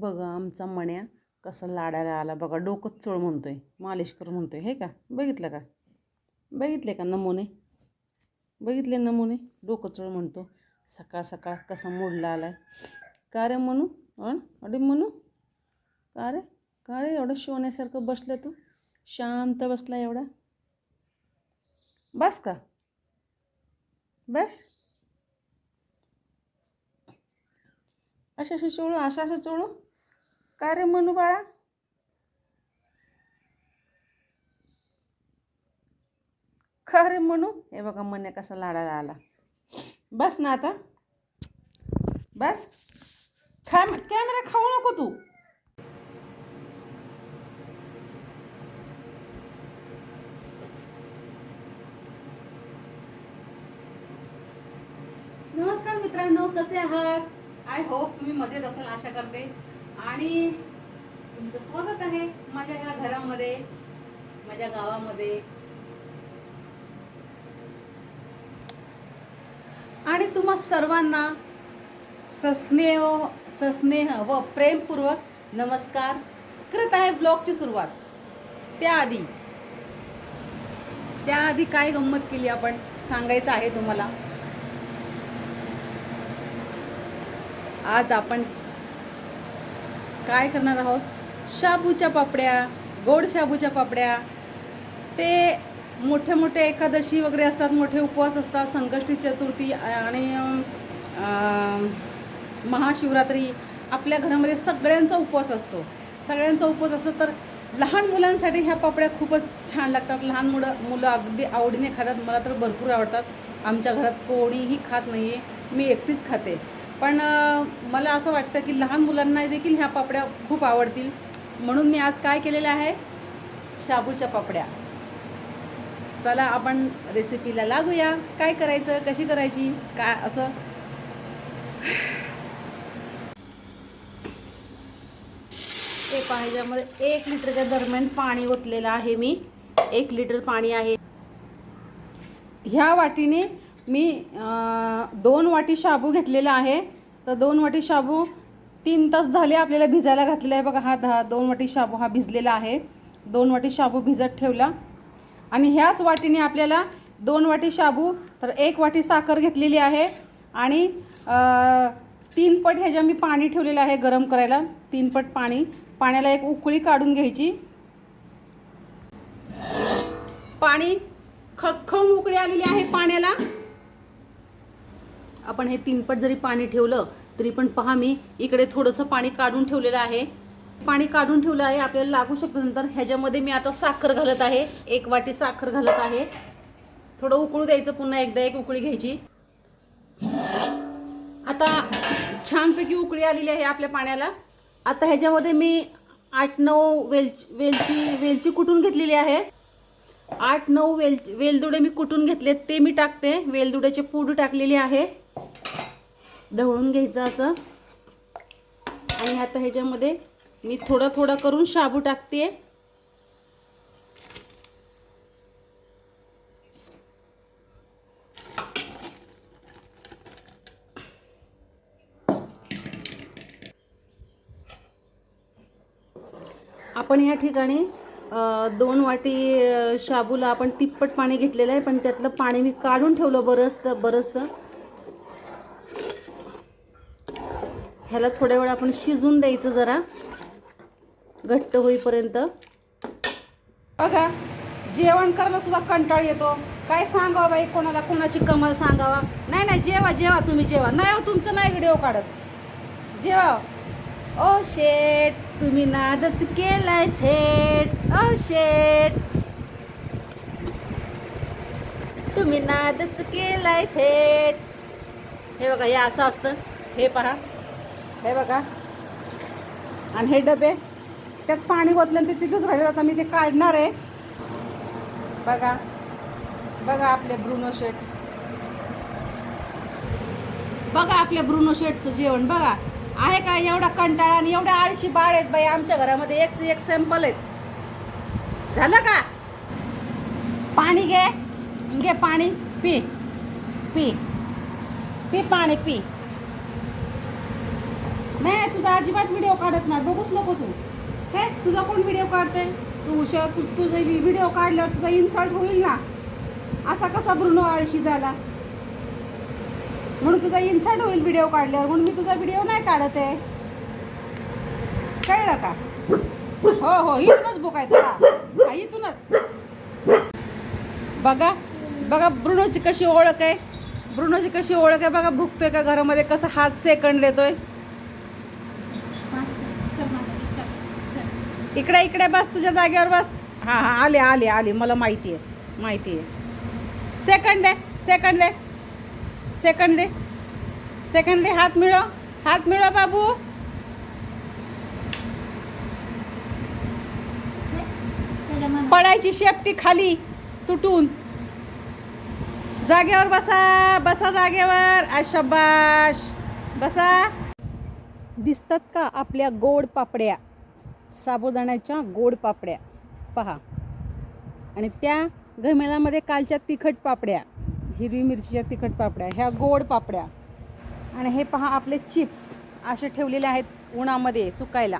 बघा आमचा मण्या कसा लाडायला आला. बघा डोकंच चोळ म्हणतो आहे मालिश कर म्हणतोय हे का? बघितलं का? बघितले का नमुने? बघितले नमुने? डोकं चोळ म्हणतो. सकाळ सकाळ कसा आला आहे का रे म्हणू अण अडे म्हणू का रे? का रे एवढं शिवण्यासारखं बसलं तू? शांत बसला एवढा? बस का? बस? अशा असं चोळू असं असं चोळू? काय रे म्हणू बाळा? का रे म्हणू हे बघा मने कसा लाडायला आला. बस ना आता. बस. खा कॅमेरा खाऊ नको तू. नमस्कार मित्रांनो कसे आहात? आय होप तुम्ही मजेत असाल आशा करते. आणि तुमचं स्वागत आहे माझ्या ह्या घरामध्ये माझ्या गावामध्ये. आणि तुम्हा सर्वांना सस्नेह सस्नेह व प्रेमपूर्वक नमस्कार. करत आहे ब्लॉगची सुरुवात. त्याआधी त्याआधी काय गंमत केली आपण सांगायचं आहे तुम्हाला? आज आपण काय करणार आहोत? शाबूच्या पापड्या गोड शाबूच्या पापड्या. ते मोठे मोठे एकादशी वगैरे असतात मोठे उपवास असतात संकष्टी चतुर्थी आणि महाशिवरात्री. आपल्या घरामध्ये सगळ्यांचा उपवास असतो. सगळ्यांचा उपवास असतो तर लहान मुलांसाठी ह्या पापड्या खूपच छान लागतात. लहान मुलं मुलं अगदी आवडीने खातात. मला तर भरपूर आवडतात. आमच्या घरात कोणीही खात नाही आहे मी एकटीच खाते. पण मला असं वाटतं की लहान मुलांना देखील ह्या पापड्या खूप आवडतील. म्हणून मी आज काय केलेलं आहे? शाबूच्या पापड्या. चला आपण रेसिपीला लागूया. काय करायचं? कशी करायची? काय असं? ते पाहिजेमध्ये एक लिटरच्या दरम्यान पाणी ओतलेलं आहे मी. एक लिटर पाणी आहे. ह्या वाटीने मी दोन वाटी शाबू घेतलेला आहे. तर दोन वाटी शाबू तीन तास झाले आपल्याला भिजायला घातलेला आहे. बघा हा दहा दोन वाटी शाबू हा भिजलेला आहे. दोन वाटी शाबू भिजत ठेवला. आणि ह्याच वाटीने आपल्याला दोन वाटी शाबू तर एक वाटी साखर घेतलेली आहे. आणि तीन पट ह्याच्या मी पाणी ठेवलेलं आहे गरम करायला. तीन पट पाणी. पाण्याला एक उकळी काढून घ्यायची. पाणी खळखळून उकळी आलेली आहे पाण्याला. आपण हे तीनपट जरी पाणी ठेवलं तरी पण पहा मी इकडे थोडंसं पाणी काढून ठेवलेलं आहे. पाणी काढून ठेवलं आहे आपल्याला लागू शकतं नंतर ह्याच्यामध्ये मी आता साखर घालत आहे. एक वाटी साखर घालत आहे. थोडं उकळू द्यायचं पुन्हा एकदा एक उकळी घ्यायची. आता छानपैकी उकळी आलेली आहे आपल्या पाण्याला. आता ह्याच्यामध्ये मी आठ नऊ वेल वेलची वेलची कुटून घेतलेली आहे? आठ नऊ वेल वेलदुडे मी कुटून घेतले ते मी टाकते. वेलदुड्याचे पूड टाकलेली आहे. ढवळून घ्यायचं असं. आणि आता ह्याच्यामध्ये मी थोडं थोडं करून शाबू टाकते आपण या ठिकाणी दोन वाटी शाबूला आपण तिप्पट पाणी घेतलेलं आहे पण त्यातलं पाणी मी काढून ठेवलं बरंचसं बरंचसं. ह्याला थोड्या वेळ आपण शिजून द्यायचं जरा. घट्ट होईपर्यंत. बघा जेवण करायला सुद्धा कंटाळ येतो. काय सांगावं बाई कोणाला कोणाची कमाल सांगावा? नाही नाही जेवा जेवा तुम्ही जेवा. नाही हो तुमचं नाही व्हिडिओ काढत. जेवा हो. ओ शेट तुम्ही नादच केलाय थेट. ओ शेट. तुम्ही नादच केलाय थेट. हे बघा हे असं असतं. हे पहा. हे बघा. आणि हे डबे त्यात पाणी ओतलं ते तिथंच राहिले आता मी ते काढणार आहे. बघा. बघा आपले ब्रुनो शेट बघा आपल्या ब्रुनो शेटचं जेवण. बघा. आहे का एवढा कंटाळा आणि एवढ्या आळशी बाळ आहेत बाई आमच्या घरामध्ये. एक से एक सॅम्पल आहेत. झालं का? पाणी घे. घे पाणी. पी. पी. पी पाणी पी. नाही तुझा अजिबात व्हिडिओ काढत नाही. बघूच नको तू. हे तुझा कोण व्हिडिओ काढते तू हुशार तू तुझे व्हिडिओ काढल्यावर तुझा इन्सल्ट होईल ना? असा कसा ब्रुनो आळशी झाला? म्हणून तुझा इन्सल्ट होईल व्हिडिओ काढल्यावर. म्हणून मी तुझा व्हिडिओ नाही काढत आहे. कळलं का? हो हो इथूनच बोकायचं. हा, इथूनच. बघा बघा ब्रुनोची कशी ओळख आहे. ब्रुनोची कशी ओळख आहे. बघा भुकतोय का घरामध्ये? कसं हात सेकंड देतोय. इकडे इकडे बस तुझ्या जागेवर बस. हां हां आले आले आले. मला माहिती आहे माहिती आहे. सेकंड दे सेकंड दे. सेकंड दे. सेकंड दे हात मिळव हात मिळव बाबू. पडायची शेपटी खाली तुटून. जागेवर बसा बसा जागेवर. आशाबाश बसा. दिसतात का आपल्या गोड पापड्या? साबुदाण्याच्या गोड पापड्या. पहा. आणि त्या घमेलामध्ये कालच्या तिखट पापड्या हिरवी मिरचीच्या तिखट पापड्या ह्या गोड पापड्या. आणि हे पहा आपले चिप्स असे ठेवलेले आहेत उन्हामध्ये सुकायला.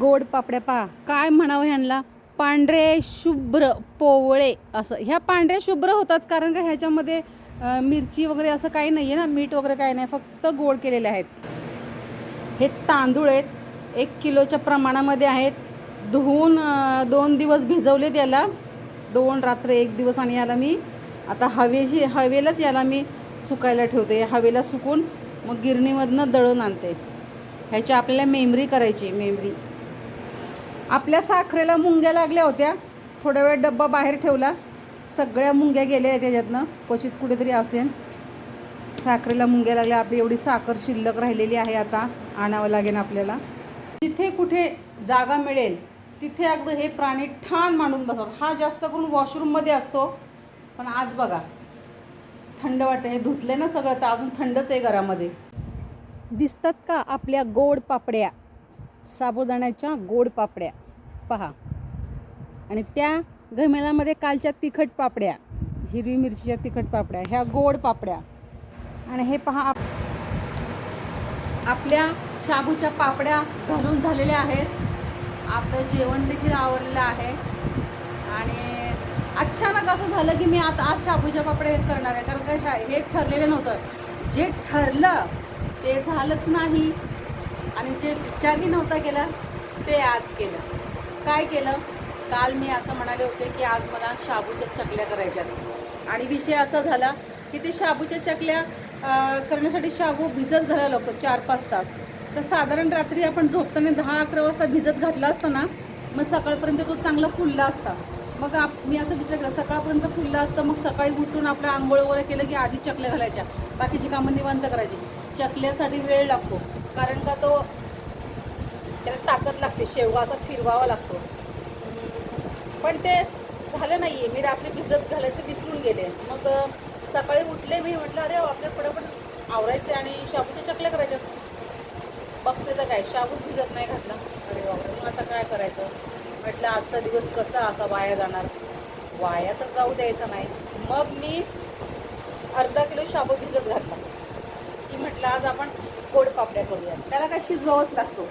गोड पापड्या पहा. काय म्हणावं ह्यांना पांढरे शुभ्र पोवळे असं. ह्या पांढऱ्या शुभ्र होतात कारण का ह्याच्यामध्ये मिरची वगैरे असं काही नाही आहे ना मीठ वगैरे काही नाही फक्त गोड केलेले आहेत. हे तांदूळ आहेत एक किलोच्या प्रमाणामध्ये आहेत. धुवून दोन दिवस भिजवलेत याला दोन रात्र एक दिवस आणि याला मी आता हवेची हवेलाच याला मी सुकायला ठेवते. हवेला सुकून मग गिरणीमधनं दळून आणते. ह्याची आपल्याला मेमरी करायची मेमरी. आपल्या साखरेला मुंग्या लागल्या होत्या. थोड्या वेळ डब्बा बाहेर ठेवला. सगळ्या मुंग्या गेल्या आहेत त्याच्यातनं क्वचित कुठेतरी असेल साखरेला मुंग्या लागल्या आपली एवढी साखर शिल्लक राहिलेली आहे आता आणावं लागेल आपल्याला. जिथे कुठे जागा मिळेल तिथे अगदी हे प्राणी ठाण मांडून बसतात हा जास्त करून वॉशरूममध्ये असतो. पण आज बघा थंड वाटतं. हे धुतले ना सगळं तर अजून थंडच आहे घरामध्ये. दिसतात का आपल्या गोड पापड्या? साबुदाण्याच्या गोड पापड्या. पहा. आणि त्या घमेलामध्ये कालच्या तिखट पापड्या हिरवी मिरचीच्या तिखट पापड्या ह्या गोड पापड्या. आणि हे पहा आप आपल्या शाबूच्या पापड्या घालून झालेल्या आहेत. आपलं जेवण देखील आवडलेलं आहे. आणि अचानक असं झालं की मी आता आज शाबूच्या पापड्या हे करणार आहे. कारण का ह्या- हे ठरलेलं नव्हतं. जे ठरलं ते झालंच नाही. आणि जे विचारही नव्हता केला ते आज केलं. काय केलं? काल मी असं म्हणाले होते की आज मला शाबूच्या चकल्या करायच्या आणि विषय असा झाला की ते शाबूच्या चकल्या करण्यासाठी शाबू भिजत घालायला लागतो चार पाच तास. तर साधारण रात्री आपण झोपताना दहा अकरा वाजता भिजत घातला असता ना मग सकाळपर्यंत तो चांगला फुलला असता. मग आप मी असं विचार केला सकाळपर्यंत फुलला असतं मग सकाळी उठून आपलं आंघोळ वगैरे केलं की आधी चकल्या घालायच्या बाकीची कामं निवांत करायची. चकल्यासाठी वेळ लागतो कारण का तो त्याला ताकद लागते शेवगा असा फिरवावा लागतो. पण ते झालं नाही आहे मी रात्री भिजत घालायचं विसरून गेले. मग सकाळी उठले मी म्हटलं अरे आपल्या पण आवरायचे आणि शाबूच्या चकल्या करायच्या. बघते तर काय शाबूच भिजत नाही घातला. अरे बापरे मग आता काय करायचं? म्हटलं आजचा दिवस कसा असा वाया जाणार? वाया तर जाऊ द्यायचा नाही. मग मी अर्धा किलो शाबू भिजत घातला. की म्हटलं आज आपण गोड पापड्या करूया त्याला काय शिजवावंच लागतो.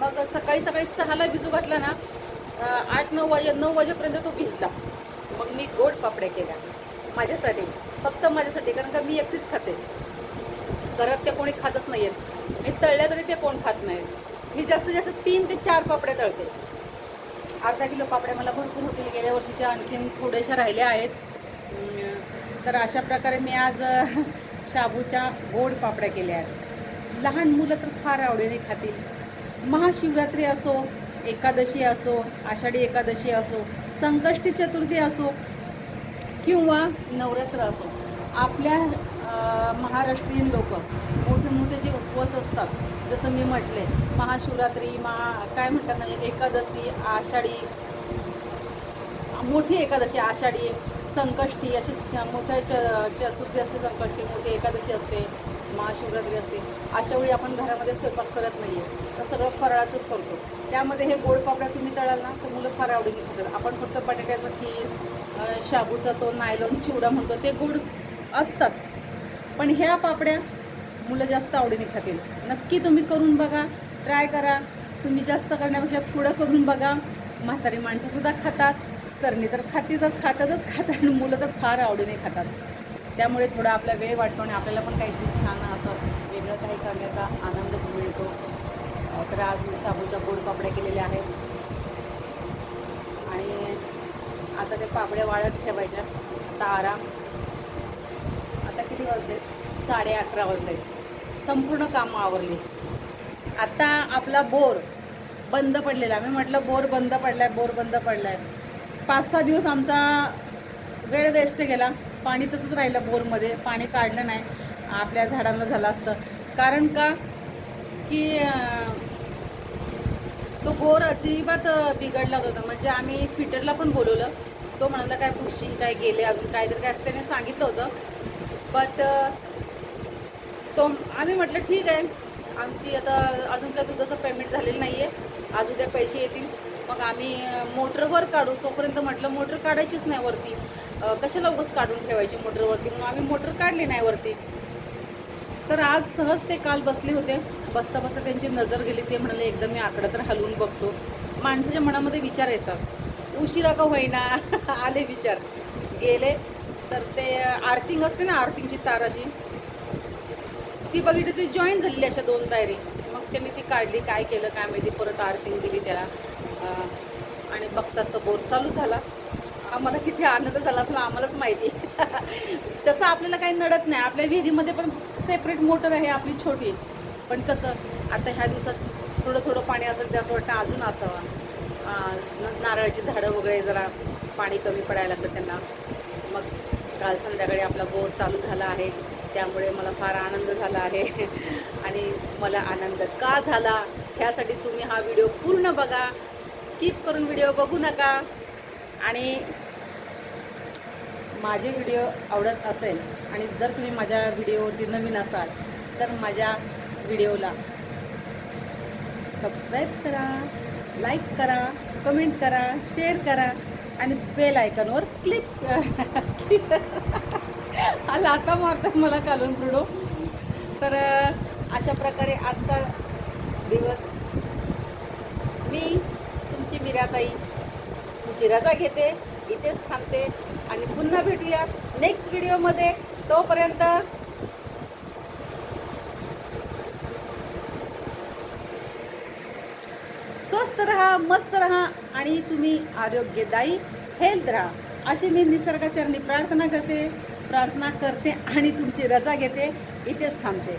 मग सकाळी सकाळी सहाला भिजू घातला ना आठ नऊ वाजे नऊ वाजेपर्यंत तो भिजला. मग मी गोड पापड्या केल्या. माझ्यासाठी फक्त माझ्यासाठी कारण का मी एकटीच खाते. घरात ते कोणी खातच नाही आहेत मी तळल्या तरी ते कोण खात नाहीत मी जास्तीत जास्त तीन ते चार पापड्या तळते. अर्धा किलो पापड्या मला भरपूर होतील. गेल्या वर्षीच्या आणखीन थोड्याशा राहिल्या आहेत. तर अशा प्रकारे मी आज शाबूच्या गोड पापड्या केल्या आहेत. लहान मुलं तर फार आवडीने खातील. महाशिवरात्री असो एकादशी असो आषाढी एकादशी असो संकष्टी चतुर्थी असो किंवा नवरात्र असो आपल्या महाराष्ट्रीयन लोक मोठे मोठे जे उपवास असतात जसं मी म्हटले महाशिवरात्री महा काय म्हणतात ना एकादशी आषाढी मोठी एकादशी आषाढी संकष्टी अशी मोठ्या च चतुर्थी असते संकष्टी मोठी एकादशी असते महाशिवरात्री असते अशा वेळी आपण घरामध्ये स्वयंपाक करत नाही आहे तर सगळं फराळाचंच करतो. त्यामध्ये हे गोड पापड्या तुम्ही तळाल ना तर मुलं फार आवडीने खातात. आपण फक्त बटाट्याचा खीस शाबूचा तो नायलॉन चिवडा म्हणतो ते गोड असतात. पण ह्या पापड्या मुलं जास्त आवडीने खातील. नक्की तुम्ही करून बघा ट्राय करा. तुम्ही जास्त करण्यापेक्षा पुढं करून बघा. म्हातारी माणसंसुद्धा खातात. तरणी तर खाती तर खातातच खातात. आणि मुलं तर फार आवडीने खातात. त्यामुळे थोडा आपला वेळ वाटतो आणि आपल्याला पण काहीतरी छान असं वेगळं काही करण्याचा आनंद मिळतो. तर आज मी शाबूच्या गोड पापड्या केलेल्या आहेत. आणि आता ते पापड्या वाळत ठेवायच्या. आता आराम आता किती वाजले? साडे अकरा वाजले. संपूर्ण कामं आवरली. आता आपला बोर बंद पडलेला. मी म्हटलं बोर बंद पडलाय बोर बंद पडलाय. पाच सहा दिवस आमचा वेळ वेस्ट गेला. पाणी तसंच राहिलं बोरमध्ये. पाणी काढलं नाही. आपल्या झाडांना झालं असतं. कारण का? की तो बोर अजिबात बिघडला होता म्हणजे आम्ही फिटरला पण बोलवलं. तो म्हणाला काय पुशिंग काय गेले अजून काहीतरी काय असं त्याने सांगितलं होतं. बट तो आम्ही म्हटलं ठीक आहे. आमची आता अजून काय दुधाचं पेमेंट झालेलं नाही आहे आज उद्या पैसे येतील. मग आम्ही मोटरवर काढू. तोपर्यंत म्हटलं मोटर काढायचीच नाही वरती. कशा कशाला काढून ठेवायची मोटरवरती? म्हणून आम्ही मोटर काढली नाही वरती. तर आज सहज ते काल बसले होते. बसता बसता त्यांची नजर गेली. ते म्हणाले एकदा मी आकडं तर हलवून बघतो. माणसाच्या मनामध्ये विचार येतात. उशिरा का होईना आले विचार. गेले तर ते आर्थिंग असते ना आर्थिंगची तार अशी ती बघितली ती जॉईन झालेली अशा दोन तायरी मग त्यांनी ती काढली काय केलं काय माहिती परत आर्थिंग दिली त्याला. आणि बघतात तर बोर चालू झाला. आम्हाला किती आनंद झाला असला आम्हालाच माहिती. तसं आपल्याला काही नडत नाही. आपल्या विहिरीमध्ये पण सेपरेट मोटर आहे आपली छोटी. पण कसं आता ह्या दिवसात थोडं थोडं पाणी असेल ते असं वाटतं अजून असावा. नारळाची झाडं वगैरे जरा पाणी कमी पडायला लागतं त्यांना. मग काल संध्याकाळी आपला बोर चालू झाला आहे. त्यामुळे मला फार आनंद झाला आहे. आणि मला आनंद का झाला? ह्यासाठी तुम्ही हा व्हिडिओ पूर्ण बघा. स्किप करून व्हिडिओ बघू नका. आणि माझे व्हिडिओ आवडत असेल आणि जर तुम्ही माझ्या व्हिडिओवरती नवीन असाल तर माझ्या व्हिडिओला सबस्क्राईब करा. लाईक करा कमेंट करा शेअर करा आणि बेल आयकॉनवर क्लिक हा लाता मारतात मला कालून पुढं तर अशा प्रकारे आजचा दिवस मी तुमची मिराताई तुमची रजा घेते इथेच थांबते आणि पुन्हा भेटूया नेक्स्ट व्हिडिओमध्ये तोपर्यंत स्वस्थ राहा मस्त राहा आणि तुम्ही आरोग्यदायी हेल्थ राहा. अशी मी निसर्गाचरणी प्रार्थना करते प्रार्थना करते आणि तुमची रजा घेते इथेच थांबते.